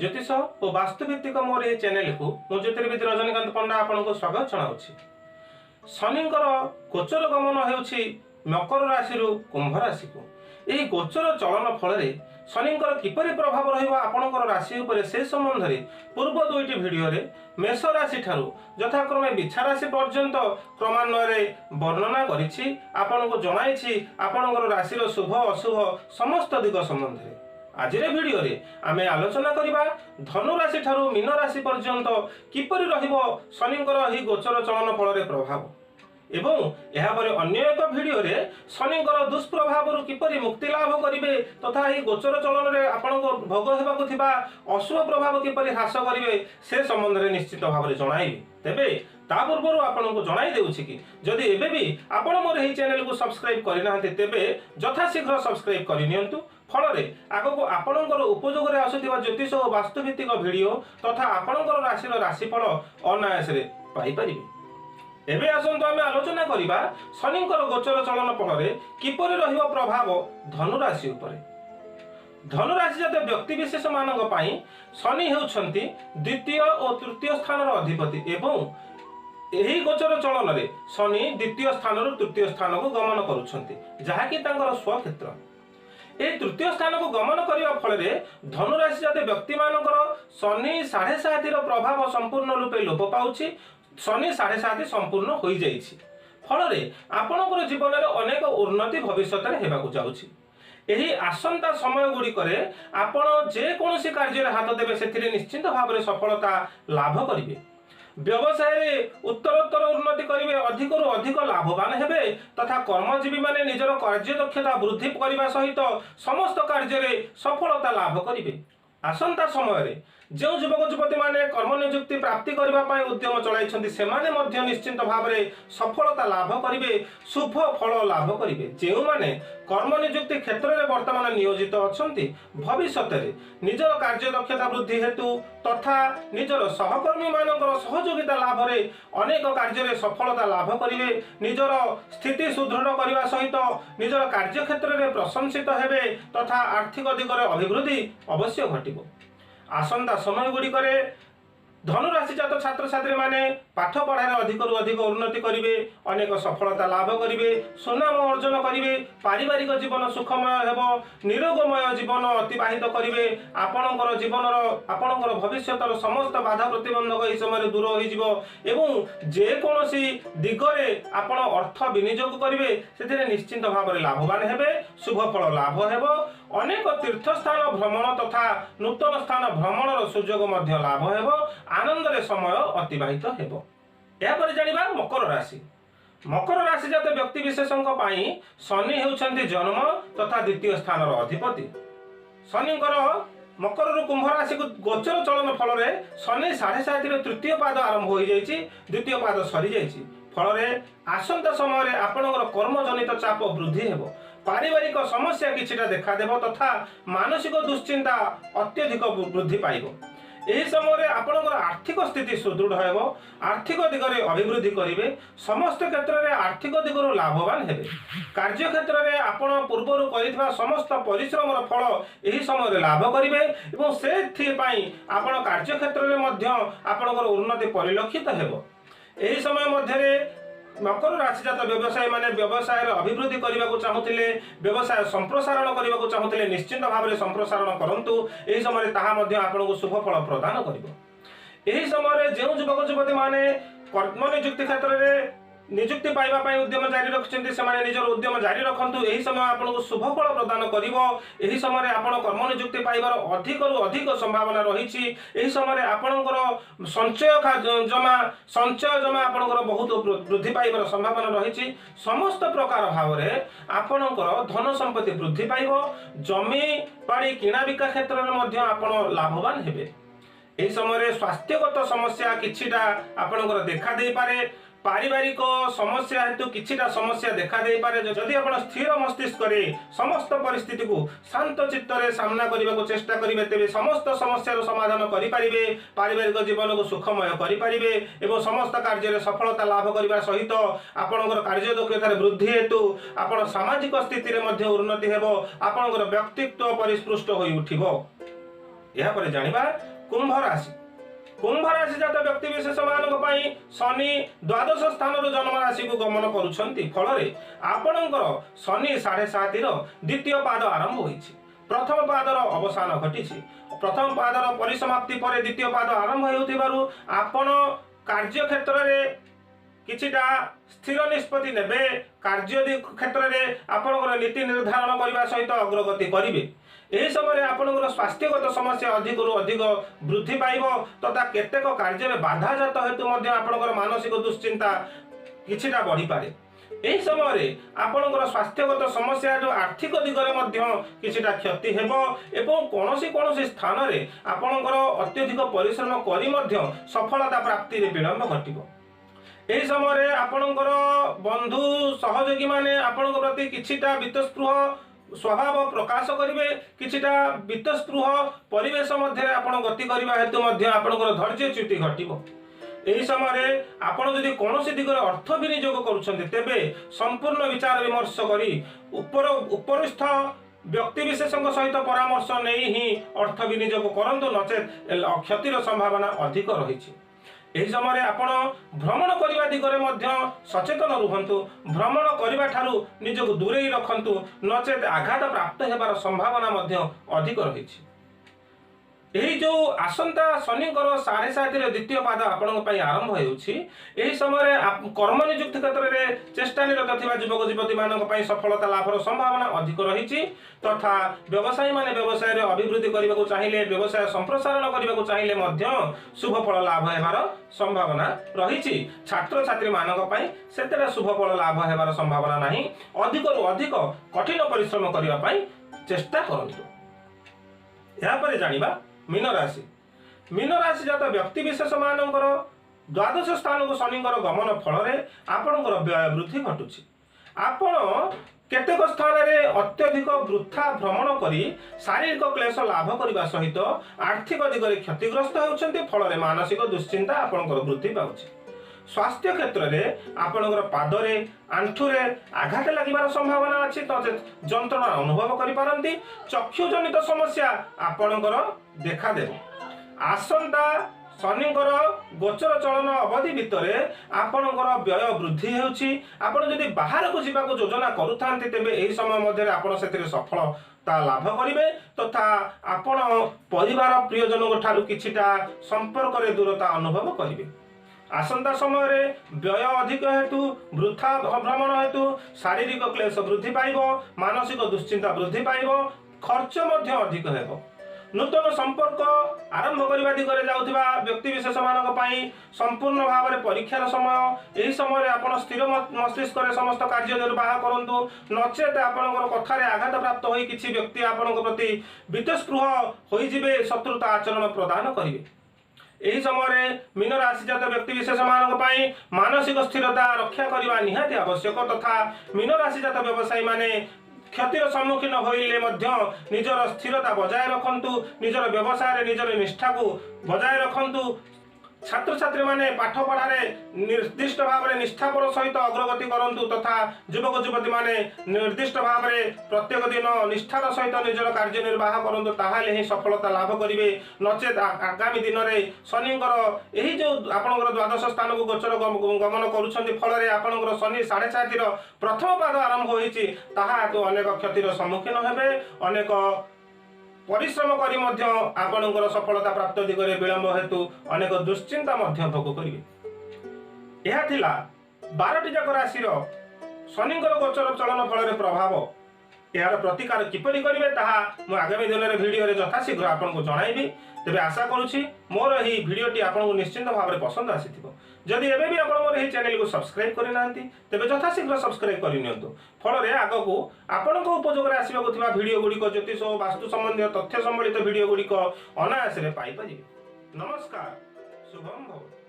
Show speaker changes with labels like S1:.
S1: ଜ୍ୟୋତିଷ ଓ ବାସ୍ତୁଭିତ୍ତିକ ମୋର ଏହି ଚ୍ୟାନେଲକୁ ମୁଁ ଜ୍ୟୋତିର୍ବିଦ ରଜନୀକାନ୍ତ ପଣ୍ଡା ଆପଣଙ୍କୁ ସ୍ୱାଗତ ଜଣାଉଛି। ଶନିଙ୍କର ଗୋଚର ଗମନ ହେଉଛି ମକର ରାଶିରୁ କୁମ୍ଭ ରାଶିକୁ। ଏହି ଗୋଚର ଚଳନ ଫଳରେ ଶନିଙ୍କର କିପରି ପ୍ରଭାବ ରହିବ ଆପଣଙ୍କର ରାଶି ଉପରେ ସେ ସମ୍ବନ୍ଧରେ ପୂର୍ବ ଦୁଇଟି ଭିଡ଼ିଓରେ ମେଷ ରାଶି ଠାରୁ ଯଥାକ୍ରମେ ବିଛା ରାଶି ପର୍ଯ୍ୟନ୍ତ କ୍ରମାନ୍ୱୟରେ ବର୍ଣ୍ଣନା କରିଛି ଆପଣଙ୍କୁ ଜଣାଇଛି ଆପଣଙ୍କର ରାଶିର ଶୁଭ ଅଶୁଭ ସମସ୍ତ ଦିଗ ସମ୍ବନ୍ଧରେ। ଆଜିର ଭିଡ଼ିଓରେ ଆମେ ଆଲୋଚନା କରିବା ଧନୁ ରାଶି ଠାରୁ ମୀନ ରାଶି ପର୍ଯ୍ୟନ୍ତ କିପରି ରହିବ ଶନିଙ୍କର ଏହି ଗୋଚର ଚଳନ ଫଳରେ ପ୍ରଭାବ। ଏବଂ ଏହାପରେ ଅନ୍ୟ ଏକ ଭିଡ଼ିଓରେ ଶନିଙ୍କର ଦୁଷ୍ପ୍ରଭାବରୁ କିପରି ମୁକ୍ତି ଲାଭ କରିବେ ତଥା ଏହି ଗୋଚର ଚଳନରେ ଆପଣଙ୍କ ଭୋଗ ହେବାକୁ ଥିବା ଅଶୁଭ ପ୍ରଭାବ କିପରି ହ୍ରାସ କରିବେ ସେ ସମ୍ବନ୍ଧରେ ନିଶ୍ଚିତ ଭାବରେ ଜଣାଇବି। ତେବେ ତା ପୂର୍ବରୁ ଆପଣଙ୍କୁ ଜଣାଇ ଦେଉଛି କି ଯଦି ଏବେ ବି ଆପଣ ମୋର ଏହି ଚ୍ୟାନେଲକୁ ସବସ୍କ୍ରାଇବ୍ କରିନାହାନ୍ତି ତେବେ ଯଥାଶୀଘ୍ର ସବସ୍କ୍ରାଇବ୍ କରିନିଅନ୍ତୁ। ଫଳରେ ଆଗକୁ ଆପଣଙ୍କର ଉପଯୋଗରେ ଆସୁଥିବା ଜ୍ୟୋତିଷ ଓ ବାସ୍ତୁଭିତ୍ତିକ ଭିଡ଼ିଓ ତଥା ଆପଣଙ୍କର ରାଶିର ରାଶିଫଳ ଅନାୟାସରେ ପାଇପାରିବେ। ଏବେ ଆସନ୍ତୁ ଆମେ ଆଲୋଚନା କରିବା ଶନିଙ୍କର ଗୋଚର ଚଳନ ଫଳରେ କିପରି ରହିବ ପ୍ରଭାବ ଧନୁ ରାଶି ଉପରେ। ଧନୁ ରାଶି ଜାତୀୟ ବ୍ୟକ୍ତି ବିଶେଷ ମାନଙ୍କ ପାଇଁ ଶନି ହେଉଛନ୍ତି ଦ୍ୱିତୀୟ ଓ ତୃତୀୟ ସ୍ଥାନର ଅଧିପତି ଏବଂ ଏହି ଗୋଚର ଚଳନରେ ଶନି ଦ୍ୱିତୀୟ ସ୍ଥାନରୁ ତୃତୀୟ ସ୍ଥାନକୁ ଗମନ କରୁଛନ୍ତି ଯାହାକି ତାଙ୍କର ସ୍ୱକ୍ଷେତ୍ର। ଏହି ତୃତୀୟ ସ୍ଥାନକୁ ଗମନ କରିବା ଫଳରେ ଧନୁରାଶି ଜାତୀୟ ବ୍ୟକ୍ତିମାନଙ୍କର ଶନି ସାଢ଼େ ସାତିର ପ୍ରଭାବ ସମ୍ପୂର୍ଣ୍ଣ ରୂପେ ଲୋପ ପାଉଛି ଶନି ସାଢ଼େ ସାତି ସମ୍ପୂର୍ଣ୍ଣ ହୋଇଯାଇଛି। ଫଳରେ ଆପଣଙ୍କର ଜୀବନରେ ଅନେକ ଉନ୍ନତି ଭବିଷ୍ୟତରେ ହେବାକୁ ଯାଉଛି। ଏହି ଆସନ୍ତା ସମୟ ଗୁଡ଼ିକରେ ଆପଣ ଯେକୌଣସି କାର୍ଯ୍ୟରେ ହାତ ଦେବେ ସେଥିରେ ନିଶ୍ଚିନ୍ତ ଭାବରେ ସଫଳତା ଲାଭ କରିବେ। ବ୍ୟବସାୟରେ ଉତ୍ତରୋତ୍ତର ଉନ୍ନତି କରିବେ ଅଧିକରୁ ଅଧିକ ଲାଭବାନ ହେବେ ତଥା କର୍ମଜୀବୀ ମାନେ ନିଜର କାର୍ଯ୍ୟଦକ୍ଷତା ବୃଦ୍ଧି କରିବା ସହିତ ସମସ୍ତ କାର୍ଯ୍ୟରେ ସଫଳତା ଲାଭ କରିବେ। ଆସନ୍ତା ସମୟରେ ଯେଉଁ ଯୁବକ ଯୁବତୀମାନେ କର୍ମ ନିଯୁକ୍ତି ପ୍ରାପ୍ତି କରିବା ପାଇଁ ଉଦ୍ୟମ ଚଳାଇଛନ୍ତି ସେମାନେ ମଧ୍ୟ ନିଶ୍ଚିନ୍ତ ଭାବରେ ସଫଳତା ଲାଭ କରିବେ ଶୁଭ ଫଳ ଲାଭ କରିବେ। ଯେଉଁମାନେ କର୍ମ ନିଯୁକ୍ତି କ୍ଷେତ୍ରରେ ବର୍ତ୍ତମାନ ନିୟୋଜିତ ଅଛନ୍ତି ଭବିଷ୍ୟତରେ ନିଜର କାର୍ଯ୍ୟଦକ୍ଷତା ବୃଦ୍ଧି ହେତୁ ତଥା ନିଜର ସହକର୍ମୀମାନଙ୍କର ସହଯୋଗିତା ଲାଭରେ ଅନେକ କାର୍ଯ୍ୟରେ ସଫଳତା ଲାଭ କରିବେ ନିଜର ସ୍ଥିତି ସୁଦୃଢ଼ କରିବା ସହିତ ନିଜର କାର୍ଯ୍ୟକ୍ଷେତ୍ରରେ ପ୍ରଶଂସିତ ହେବେ ତଥା ଆର୍ଥିକ ଦିଗରେ ଅଭିବୃଦ୍ଧି ଅବଶ୍ୟ ଘଟିବ। ଆସନ୍ତା ସମୟ ଗୁଡ଼ିକରେ ଧନୁରାଶି ଜାତ ଛାତ୍ରଛାତ୍ରୀମାନେ ପାଠ ପଢ଼ାରେ ଅଧିକରୁ ଅଧିକ ଉନ୍ନତି କରିବେ ଅନେକ ସଫଳତା ଲାଭ କରିବେ ସୁନାମ ଅର୍ଜନ କରିବେ ପାରିବାରିକ ଜୀବନ ସୁଖମୟ ହେବ ନିରୋଗମୟ ଜୀବନ ଅତିବାହିତ କରିବେ ଆପଣଙ୍କର ଜୀବନର ଆପଣଙ୍କର ଭବିଷ୍ୟତର ସମସ୍ତ ବାଧା ପ୍ରତିବନ୍ଧକ ଏହି ସମୟରେ ଦୂର ହୋଇଯିବ ଏବଂ ଯେକୌଣସି ଦିଗରେ ଆପଣ ଅର୍ଥ ବିନିଯୋଗ କରିବେ ସେଥିରେ ନିଶ୍ଚିନ୍ତ ଭାବରେ ଲାଭବାନ ହେବେ ଶୁଭ ଫଳ ଲାଭ ହେବ ଅନେକ ତୀର୍ଥସ୍ଥାନ ଭ୍ରମଣ ତଥା ନୂତନ ସ୍ଥାନ ଭ୍ରମଣର ସୁଯୋଗ ମଧ୍ୟ ଲାଭ ହେବ ଆନନ୍ଦରେ ସମୟ ଅତିବାହିତ ହେବ। ଏହାପରେ ଜାଣିବା ମକର ରାଶି। ମକର ରାଶି ଜାତ ବ୍ୟକ୍ତି ବିଶେଷଙ୍କ ପାଇଁ ଶନି ହେଉଛନ୍ତି ଜନ୍ମ ତଥା ଦ୍ୱିତୀୟ ସ୍ଥାନର ଅଧିପତି। ଶନିଙ୍କର ମକରରୁ କୁମ୍ଭ ରାଶିକୁ ଗୋଚର ଚଳନ ଫଳରେ ଶନି ସାଢ଼େ ସାତିର ତୃତୀୟ ପାଦ ଆରମ୍ଭ ହୋଇଯାଇଛି ଦ୍ୱିତୀୟ ପାଦ ସରିଯାଇଛି। ଫଳରେ ଆସନ୍ତା ସମୟରେ ଆପଣଙ୍କର କର୍ମଜନିତ ଚାପ ବୃଦ୍ଧି ହେବ। ପାରିବାରିକ ସମସ୍ୟା କିଛିଟା ଦେଖାଦେବ ତଥା ମାନସିକ ଦୁଶ୍ଚିନ୍ତା ଅତ୍ୟଧିକ ବୃଦ୍ଧି ପାଇବ। ଏହି ସମୟରେ ଆପଣଙ୍କର ଆର୍ଥିକ ସ୍ଥିତି ସୁଦୃଢ଼ ହେବ ଆର୍ଥିକ ଦିଗରେ ଅଭିବୃଦ୍ଧି କରିବେ ସମସ୍ତ କ୍ଷେତ୍ରରେ ଆର୍ଥିକ ଦିଗରୁ ଲାଭବାନ ହେବେ। କାର୍ଯ୍ୟକ୍ଷେତ୍ରରେ ଆପଣ ପୂର୍ବରୁ କରିଥିବା ସମସ୍ତ ପରିଶ୍ରମର ଫଳ ଏହି ସମୟରେ ଲାଭ କରିବେ ଏବଂ ସେଥିପାଇଁ ଆପଣ କାର୍ଯ୍ୟକ୍ଷେତ୍ରରେ ମଧ୍ୟ ଆପଣଙ୍କର ଉନ୍ନତି ପରିଲକ୍ଷିତ ହେବ। ଏହି ସମୟ ମଧ୍ୟରେ ମକର ରାଶିଜାତ ବ୍ୟବସାୟୀ ମାନେ ବ୍ୟବସାୟରେ ଅଭିବୃଦ୍ଧି କରିବାକୁ ଚାହୁଁଥିଲେ ବ୍ୟବସାୟ ସମ୍ପ୍ରସାରଣ କରିବାକୁ ଚାହୁଁଥିଲେ ନିଶ୍ଚିନ୍ତ ଭାବରେ ସମ୍ପ୍ରସାରଣ କରନ୍ତୁ ଏହି ସମୟରେ ତାହା ମଧ୍ୟ ଆପଣଙ୍କୁ ଶୁଭ ଫଳ ପ୍ରଦାନ କରିବ। ଏହି ସମୟରେ ଯେଉଁ ଯୁବକ ଯୁବତୀ ମାନେ କର୍ମ ନିଯୁକ୍ତି କ୍ଷେତ୍ରରେ ନିଯୁକ୍ତି ପାଇବା ପାଇଁ ଉଦ୍ୟମ ଜାରି ରଖିଛନ୍ତି ସେମାନେ ନିଜର ଉଦ୍ୟମ ଜାରି ରଖନ୍ତୁ। ଏହି ସମୟ ଆପଣଙ୍କୁ ଶୁଭ ଫଳ ପ୍ରଦାନ କରିବ। ଏହି ସମୟରେ ଆପଣ କର୍ମ ନିଯୁକ୍ତି ପାଇବାର ଅଧିକରୁ ଅଧିକ ସମ୍ଭାବନା ରହିଛି। ଏହି ସମୟରେ ଆପଣଙ୍କର ସଞ୍ଚୟ ଖା- ଜମା ସଞ୍ଚୟ ଜମା ଆପଣଙ୍କର ବହୁତ ବୃ- ବୃଦ୍ଧି ପାଇବାର ସମ୍ଭାବନା ରହିଛି। ସମସ୍ତ ପ୍ରକାର ଭାବରେ ଆପଣଙ୍କର ଧନ ସମ୍ପତ୍ତି ବୃଦ୍ଧି ପାଇବ। ଜମି ବାଡ଼ି କିଣାବିକା କ୍ଷେତ୍ରରେ ମଧ୍ୟ ଆପଣ ଲାଭବାନ ହେବେ। ଏହି ସମୟରେ ସ୍ୱାସ୍ଥ୍ୟଗତ ସମସ୍ୟା କିଛିଟା ଆପଣଙ୍କର ଦେଖା ଦେଇପାରେ। ପାରିବାରିକ ସମସ୍ୟା ହେତୁ କିଛିଟା ସମସ୍ୟା ଦେଖା ଦେଇପାରେ। ଯଦି ଆପଣ ସ୍ଥିର ମସ୍ତିଷ୍କରେ ସମସ୍ତ ପରିସ୍ଥିତିକୁ ଶାନ୍ତ ଚିତ୍ତରେ ସାମ୍ନା କରିବାକୁ ଚେଷ୍ଟା କରିବେ ତେବେ ସମସ୍ତ ସମସ୍ୟାର ସମାଧାନ କରିପାରିବେ ପାରିବାରିକ ଜୀବନକୁ ସୁଖମୟ କରିପାରିବେ ଏବଂ ସମସ୍ତ କାର୍ଯ୍ୟରେ ସଫଳତା ଲାଭ କରିବା ସହିତ ଆପଣଙ୍କର କାର୍ଯ୍ୟ ଦକ୍ଷତାରେ ବୃଦ୍ଧି ହେତୁ ଆପଣ ସାମାଜିକ ସ୍ଥିତିରେ ମଧ୍ୟ ଉନ୍ନତି ହେବ ଆପଣଙ୍କର ବ୍ୟକ୍ତିତ୍ୱ ପରିସ୍ପୃଷ୍ଟ ହୋଇ ଉଠିବ। ଏହାପରେ ଜାଣିବା କୁମ୍ଭ ରାଶି। କୁମ୍ଭ ରାଶି ଜାତ ବ୍ୟକ୍ତି ବିଶେଷ ମାନଙ୍କ ପାଇଁ ଶନି ଦ୍ୱାଦଶ ସ୍ଥାନରୁ ଜନ୍ମ ରାଶିକୁ ଗମନ କରୁଛନ୍ତି। ଫଳରେ ଆପଣଙ୍କର ଶନି ସାଢେ ସାତିର ଦ୍ୱିତୀୟ ପାଦ ଆରମ୍ଭ ହୋଇଛି। ପ୍ରଥମ ପାଦର ଅବସାନ ଘଟିଛି। ପ୍ରଥମ ପାଦର ପରିସମାପ୍ତି ପରେ ଦ୍ୱିତୀୟ ପାଦ ଆରମ୍ଭ ହେଉଥିବାରୁ ଆପଣ କାର୍ଯ୍ୟ କ୍ଷେତ୍ରରେ କିଛିଟା ସ୍ଥିର ନିଷ୍ପତ୍ତି ନେବେ। କାର୍ଯ୍ୟ କ୍ଷେତ୍ରରେ ଆପଣଙ୍କର ନୀତି ନିର୍ଦ୍ଧାରଣ କରିବା ସହିତ ଅଗ୍ରଗତି କରିବେ। ଏହି ସମୟରେ ଆପଣଙ୍କର ସ୍ୱାସ୍ଥ୍ୟଗତ ସମସ୍ୟା ଅଧିକରୁ ଅଧିକ ବୃଦ୍ଧି ପାଇବ ତଥା କେତେକ କାର୍ଯ୍ୟରେ ବାଧାଜାତ ହେତୁ ମଧ୍ୟ ଆପଣଙ୍କର ମାନସିକ ଦୁଶ୍ଚିନ୍ତା କିଛିଟା ବଢ଼ିପାରେ। ଏହି ସମୟରେ ଆପଣଙ୍କର ସ୍ୱାସ୍ଥ୍ୟଗତ ସମସ୍ୟାରୁ ଆର୍ଥିକ ଦିଗରେ ମଧ୍ୟ କିଛିଟା କ୍ଷତି ହେବ ଏବଂ କୌଣସି କୌଣସି ସ୍ଥାନରେ ଆପଣଙ୍କର ଅତ୍ୟଧିକ ପରିଶ୍ରମ କରି ମଧ୍ୟ ସଫଳତା ପ୍ରାପ୍ତିରେ ବିଳମ୍ବ ଘଟିବ। ଏହି ସମୟରେ ଆପଣଙ୍କର ବନ୍ଧୁ ସହଯୋଗୀ ମାନେ ଆପଣଙ୍କ ପ୍ରତି କିଛିଟା ବିତସ୍ପୃହ ସ୍ୱଭାବ ପ୍ରକାଶ କରିବେ କିଛିଟା ବିତସ୍ପୃହ ପରିବେଶ ମଧ୍ୟରେ ଆପଣ ଗତି କରିବା ହେତୁ ମଧ୍ୟ ଆପଣଙ୍କର ଧୈର୍ଯ୍ୟଚ୍ୟୁତି ଘଟିବ। ଏହି ସମୟରେ ଆପଣ ଯଦି କୌଣସି ଦିଗରେ ଅର୍ଥ ବିନିଯୋଗ କରୁଛନ୍ତି ତେବେ ସମ୍ପୂର୍ଣ୍ଣ ବିଚାର ବିମର୍ଶ କରି ଉପର ଉପରିସ୍ଥ ବ୍ୟକ୍ତିବିଶେଷଙ୍କ ସହିତ ପରାମର୍ଶ ନେଇ ହିଁ ଅର୍ଥ ବିନିଯୋଗ କରନ୍ତୁ ନଚେତ୍ କ୍ଷତିର ସମ୍ଭାବନା ଅଧିକ ରହିଛି। ଏହି ସମୟରେ ଆପଣ ଭ୍ରମଣ କରିବା ଦିଗରେ ମଧ୍ୟ ସଚେତନ ରୁହନ୍ତୁ। ଭ୍ରମଣ କରିବା ଠାରୁ ନିଜକୁ ଦୂରେଇ ରଖନ୍ତୁ। ନଚେତ୍ ଆଘାତ ପ୍ରାପ୍ତ ହେବାର ସମ୍ଭାବନା ମଧ୍ୟ ଅଧିକ ରହିଛି। ଏହି ଯେଉଁ ଆସନ୍ତା ଶନିଙ୍କର ସାଢ଼େ ସାତରେ ଦ୍ୱିତୀୟ ପାଦ ଆପଣଙ୍କ ପାଇଁ ଆରମ୍ଭ ହେଉଛି ଏହି ସମୟରେ ଆପ- କର୍ମ ନିଯୁକ୍ତି କ୍ଷେତ୍ରରେ ଚେଷ୍ଟା ନିରତ ଥିବା ଯୁବକ ଯୁବତୀମାନଙ୍କ ପାଇଁ ସଫଳତା ଲାଭର ସମ୍ଭାବନା ଅଧିକ ରହିଛି। ତଥା ବ୍ୟବସାୟୀମାନେ ବ୍ୟବସାୟରେ ଅଭିବୃଦ୍ଧି କରିବାକୁ ଚାହିଁଲେ ବ୍ୟବସାୟ ସମ୍ପ୍ରସାରଣ କରିବାକୁ ଚାହିଁଲେ ମଧ୍ୟ ଶୁଭ ଫଳ ଲାଭ ହେବାର ସମ୍ଭାବନା ରହିଛି। ଛାତ୍ରଛାତ୍ରୀମାନଙ୍କ ପାଇଁ ସେତେଟା ଶୁଭ ଫଳ ଲାଭ ହେବାର ସମ୍ଭାବନା ନାହିଁ। ଅଧିକରୁ ଅଧିକ କଠିନ ପରିଶ୍ରମ କରିବା ପାଇଁ ଚେଷ୍ଟା କରନ୍ତୁ। ଏହାପରେ ଜାଣିବା ମୀନ ରାଶି। ମୀନ ରାଶି ଜାତ ବ୍ୟକ୍ତି ବିଶେଷ ମାନଙ୍କର ଦ୍ୱାଦଶ ସ୍ଥାନକୁ ଶନିଙ୍କର ଗମନ ଫଳରେ ଆପଣଙ୍କର ବ୍ୟୟ ବୃଦ୍ଧି ଘଟୁଛି। ଆପଣ କେତେକ ସ୍ଥାନରେ ଅତ୍ୟଧିକ ବୃଥା ଭ୍ରମଣ କରି ଶାରୀରିକ କ୍ଲେଶ ଲାଭ କରିବା ସହିତ ଆର୍ଥିକ ଦିଗରେ କ୍ଷତିଗ୍ରସ୍ତ ହେଉଛନ୍ତି ଫଳରେ ମାନସିକ ଦୁଶ୍ଚିନ୍ତା ଆପଣଙ୍କର ବୃଦ୍ଧି ପାଉଛି। ସ୍ୱାସ୍ଥ୍ୟ କ୍ଷେତ୍ରରେ ଆପଣଙ୍କର ପାଦରେ ଆଣ୍ଠୁରେ ଆଘାତ ଲାଗିବାର ସମ୍ଭାବନା ଅଛି ନଚେତ୍ ଯନ୍ତ୍ରଣା ଅନୁଭବ କରିପାରନ୍ତି ଚକ୍ଷୁଜନିତ ସମସ୍ୟା ଆପଣଙ୍କର ଦେଖାଦେବ ଆସନ୍ତା ଶନିଙ୍କର ଗୋଚର ଚଳନ ଅବଧି ଭିତରେ ଆପଣଙ୍କର ବ୍ୟୟ ବୃଦ୍ଧି ହେଉଛି ଆପଣ ଯଦି ବାହାରକୁ ଯିବାକୁ ଯୋଜନା କରୁଥାନ୍ତି ତେବେ ଏହି ସମୟ ମଧ୍ୟରେ ଆପଣ ସେଥିରେ ସଫଳତା ଲାଭ କରିବେ। ତଥା ଆପଣ ପରିବାର ପ୍ରିୟଜନଙ୍କ ଠାରୁ କିଛିଟା ସମ୍ପର୍କରେ ଦୂରତା ଅନୁଭବ କରିବେ। ଆସନ୍ତା ସମୟରେ ବ୍ୟୟ ଅଧିକ ହେତୁ ବୃଥା ଭ୍ରମଣ ହେତୁ ଶାରୀରିକ କ୍ଲେଶ ବୃଦ୍ଧି ପାଇବ ମାନସିକ ଦୁଶ୍ଚିନ୍ତା ବୃଦ୍ଧି ପାଇବ ଖର୍ଚ୍ଚ ମଧ୍ୟ ଅଧିକ ହେବ। ନୂତନ ସମ୍ପର୍କ ଆରମ୍ଭ କରିବା ଦିଗରେ ଯାଉଥିବା ବ୍ୟକ୍ତିବିଶେଷ ମାନଙ୍କ ପାଇଁ ସମ୍ପୂର୍ଣ୍ଣ ଭାବରେ ପରୀକ୍ଷାର ସମୟ। ଏହି ସମୟରେ ଆପଣ ସ୍ଥିର ମସ୍ତିଷ୍କରେ ସମସ୍ତ କାର୍ଯ୍ୟ ନିର୍ବାହ କରନ୍ତୁ। ନଚେତ ଆପଣଙ୍କର କଥାରେ ଆଘାତ ପ୍ରାପ୍ତ ହୋଇ କିଛି ବ୍ୟକ୍ତି ଆପଣଙ୍କ ପ୍ରତି ବିତସ୍ପୃହ ହୋଇଯିବେ ଶତ୍ରୁତା ଆଚରଣ ପ୍ରଦାନ କରିବେ। ଏହି ସମୟରେ ମୀନ ରାଶିଜାତ ବ୍ୟକ୍ତି ବିଶେଷ ମାନଙ୍କ ପାଇଁ ମାନସିକ ସ୍ଥିରତା ରକ୍ଷା କରିବା ନିହାତି ଆବଶ୍ୟକ ତଥା ମୀନ ରାଶିଜାତ ବ୍ୟବସାୟୀ ମାନେ କ୍ଷତିର ସମ୍ମୁଖୀନ ହୋଇଲେ ମଧ୍ୟ ନିଜର ସ୍ଥିରତା ବଜାୟ ରଖନ୍ତୁ ନିଜର ବ୍ୟବସାୟରେ ନିଜର ନିଷ୍ଠାକୁ ବଜାୟ ରଖନ୍ତୁ ଛାତ୍ରଛାତ୍ରୀମାନେ ପାଠ ପଢ଼ାରେ ନିର୍ଦ୍ଦିଷ୍ଟ ଭାବରେ ନିଷ୍ଠାପର ସହିତ ଅଗ୍ରଗତି କରନ୍ତୁ ତଥା ଯୁବକ ଯୁବତୀମାନେ ନିର୍ଦ୍ଦିଷ୍ଟ ଭାବରେ ପ୍ରତ୍ୟେକ ଦିନ ନିଷ୍ଠାର ସହିତ ନିଜର କାର୍ଯ୍ୟ ନିର୍ବାହ କରନ୍ତୁ ତାହେଲେ ହିଁ ସଫଳତା ଲାଭ କରିବେ। ନଚେତ୍ ଆଗାମୀ ଦିନରେ ଶନିଙ୍କର ଏହି ଯେଉଁ ଆପଣଙ୍କର ଦ୍ୱାଦଶ ସ୍ଥାନକୁ ଗୋଚର ଗମ- ଗମନ କରୁଛନ୍ତି ଫଳରେ ଆପଣଙ୍କର ଶନି ସାଢ଼େ ସାତିର ପ୍ରଥମ ପାଦ ଆରମ୍ଭ ହୋଇଛି ତାହା ହେତୁ ଅନେକ କ୍ଷତିର ସମ୍ମୁଖୀନ ହେବେ ଅନେକ ପରିଶ୍ରମ କରି ମଧ୍ୟ ଆପଣଙ୍କର ସଫଳତା ପ୍ରାପ୍ତ ଦିଗରେ ବିଳମ୍ବ ହେତୁ ଅନେକ ଦୁଶ୍ଚିନ୍ତା ମଧ୍ୟ ଭୋଗ କରିବେ। ଏହା ଥିଲା ବାରଟି ଯାକ ରାଶିର ଶନିଙ୍କର ଗୋଚର ଚଳନ ଫଳରେ ପ୍ରଭାବ। ଏହାର ପ୍ରତିକାର କିପରି କରିବେ ତାହା ମୁଁ ଆଗାମୀ ଦିନରେ ଭିଡ଼ିଓରେ ଯଥାଶୀଘ୍ର ଆପଣଙ୍କୁ ଜଣାଇବି। ତେବେ ଆଶା କରୁଛି ମୋର ଏହି ଭିଡ଼ିଓଟି ଆପଣଙ୍କୁ ନିଶ୍ଚିନ୍ତ ଭାବରେ ପସନ୍ଦ ଆସିଥିବ। ଯଦି ଏବେ ବି ଆପଣ ମୋର ଏହି ଚ୍ୟାନେଲକୁ ସବସ୍କ୍ରାଇବ୍ କରିନାହାନ୍ତି ତେବେ ଯଥାଶୀଘ୍ର ସବସ୍କ୍ରାଇବ୍ କରିନିଅନ୍ତୁ। ଫଳରେ ଆଗକୁ ଆପଣଙ୍କ ଉପଯୋଗରେ ଆସିବାକୁ ଥିବା ଭିଡ଼ିଓ ଗୁଡ଼ିକ ଜ୍ୟୋତିଷ ଓ ବାସ୍ତୁ ସମ୍ବନ୍ଧୀୟ ତଥ୍ୟ ସମ୍ବଳିତ ଭିଡ଼ିଓ ଗୁଡ଼ିକ ଅନାୟାସରେ ପାଇପାରିବେ। ନମସ୍କାର ଶୁଭମ ଭବତୁ